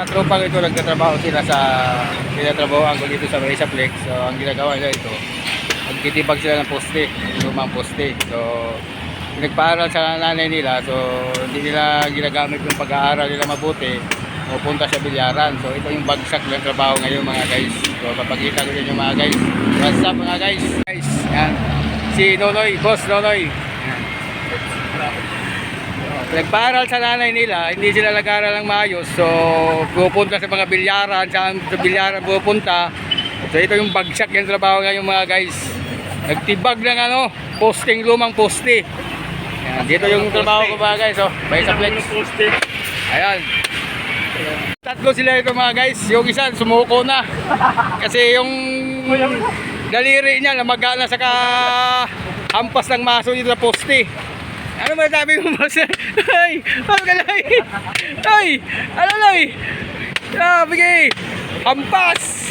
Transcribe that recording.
Mga tropa ko ito, nagtatrabaho sila sa tinatrabahoan ko dito sa Mesa Flex. So, ang ginagawa nila ito, magtitibag sila ng poste, lumang poste. So, nagpaaral sa nanay nila, so hindi nila ginagamit yung pag-aaral nila mabuti o punta sa bilyaran. So, ito yung bagsak ng trabaho ngayon mga guys. So, papakita ko din yung mga guys. What's up mga guys? Guys, yan. Si Nonoy, Boss Nonoy. Yan. Nagpaaral sa nanay nila, hindi sila nag-aral ng maayos. So, pupunta sa mga bilyaran, saan sa bilyaran pupunta. So, ito yung bagsak yung trabaho ngayon mga guys. Nagtibag ng ano, posting lumang poste. Yan, dito yung trabaho ko mga guys. Oh, may sa flex. Ayan. Tatlo sila ito mga guys. Yung isa sumuko na. Kasi yung daliri niya namaga na sa ka hampas ng maso dito sa poste. Ano ba sabi mo boss? Ay! Ano ka lang? Ay! Ano lang? Ah, bigay! Hampas!